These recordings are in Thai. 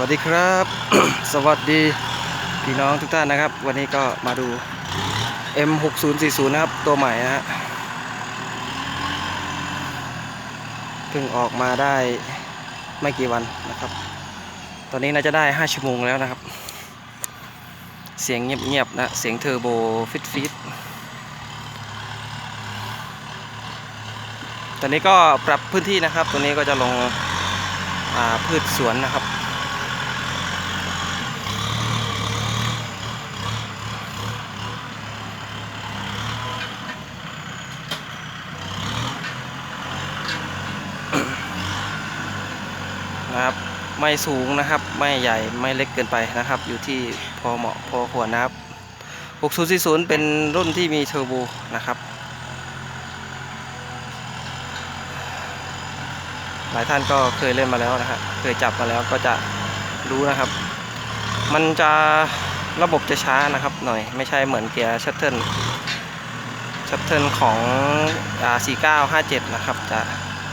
วัสดีครับ สวัสดีพี่น้องทุกท่านนะครับ วันนี้ก็มาดู M6040 นะครับ ตัวใหม่นะฮะเพิ่งออกมาได้ไม่กี่วันนะครับ ตอนนี้น่าจะได้ 5 ชั่วโมงแล้วนะครับ เสียงเงียบๆนะ เสียงเทอร์โบฟิตฟิตตอนนี้ก็ปรับพื้นที่นะครับ ตัวนี้ก็จะลงพืชสวนนะครับ นะครับ ไม่สูงนะครับ ไม่ใหญ่ไม่เล็กเกินไปนะครับ อยู่ที่พอเหมาะพอควรนะครับ 6040 เป็นรุ่นที่มีเทอร์โบนะครับ หลายท่านก็เคยเล่นมาแล้วนะฮะเคยจับมาแล้วก็จะรู้นะครับ มันจะระบบจะช้านะครับหน่อยไม่ใช่เหมือนเกียร์ชัตเทิลชัตเทิลของ4957 นะครับ จะ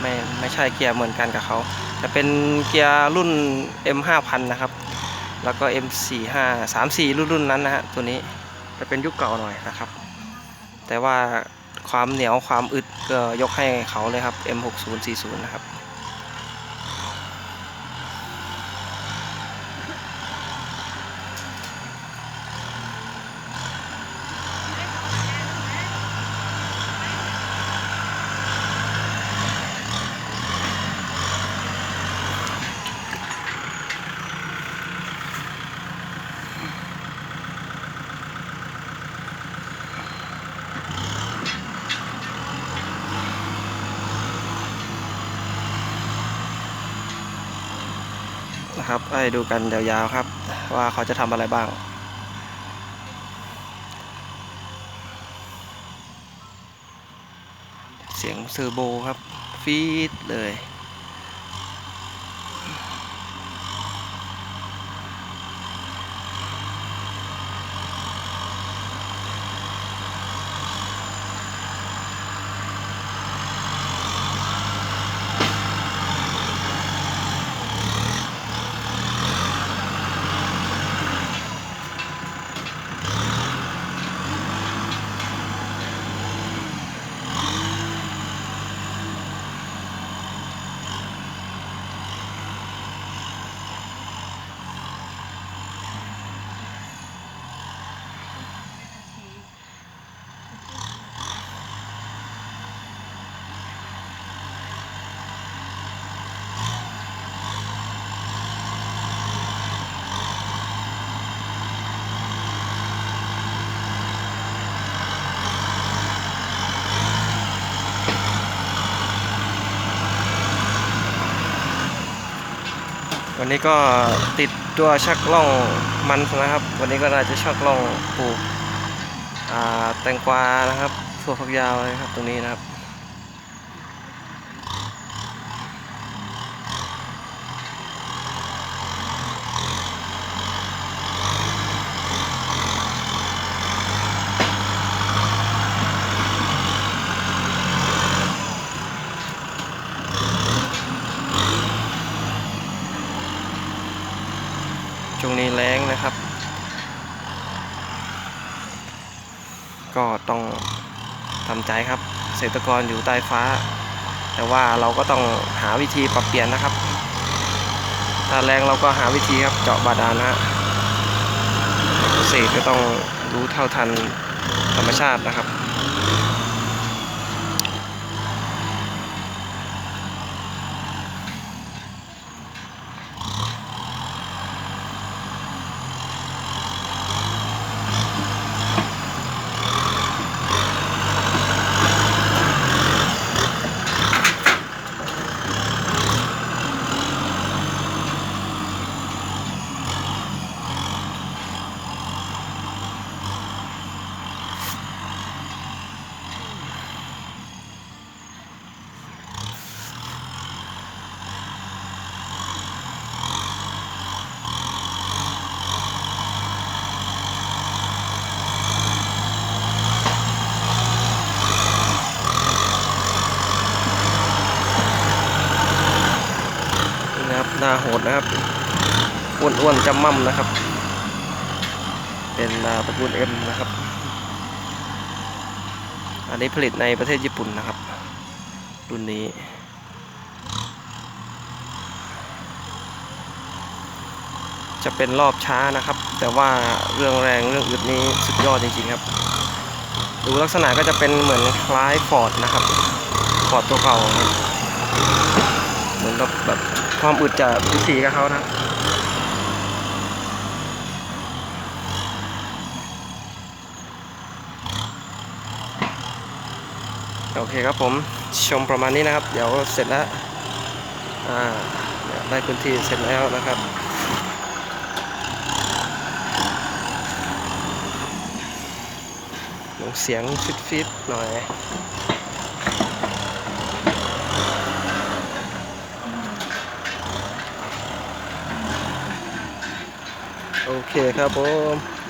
ไม่ไม่ใช่เกียร์เหมือนกันกับเขา จะเป็นเกียร์รุ่น M5000 นะครับ แล้วก็ M45 34 รุ่นรุ่นนั้นนะฮะตัวนี้จะเป็นยุคเก่าหน่อยนะครับ แต่ว่าความเหนียวความอึดก็ยกให้เขาเลยครับ M6040 นะครับ ครับให้ดูกันยาวๆครับ ว่าเขาจะทำอะไรบ้างเสียงเซอร์โบครับ ฟีดเลย วันนี้ก็ติดตัวชักล่องมันนะครับ วันนี้ก็น่าจะชักล่องปลูกแตงกวานะครับถั่วฝักยาวนะครับตรงนี้นะครับ แรงนะครับ ก็ต้องทำใจครับเกษตรกรอยู่ใต้ฟ้า แต่ว่าเราก็ต้องหาวิธีปรับเปลี่ยนนะครับ ถ้าแรงเราก็หาวิธีครับเจาะบาดาลนะเกษตรก็ต้องรู้เท่าทันธรรมชาตินะครับ หน้าโหดนะครับอ้วนๆจำม่ำนะครับ เป็นอ่าตระกูล M นะครับ อันนี้ผลิตในประเทศญี่ปุ่นนะครับ รุ่นนี้จะเป็นรอบช้านะครับ แต่ว่าเรื่องแรงเรื่องอึดนี้สุดยอดจริงๆครับ ดูลักษณะก็จะเป็นเหมือนคล้ายฟอร์ดนะครับฟอร์ดตัวเก่าเหมือนกับแบบ ความอึดจะสีกับเขานะโอเคครับผมชมประมาณนี้นะครับ เดี๋ยวเสร็จแล้วอ่าได้พื้นที่เสร็จแล้วนะครับลงเสียงฟิตฟิตๆหน่อย เคครับผม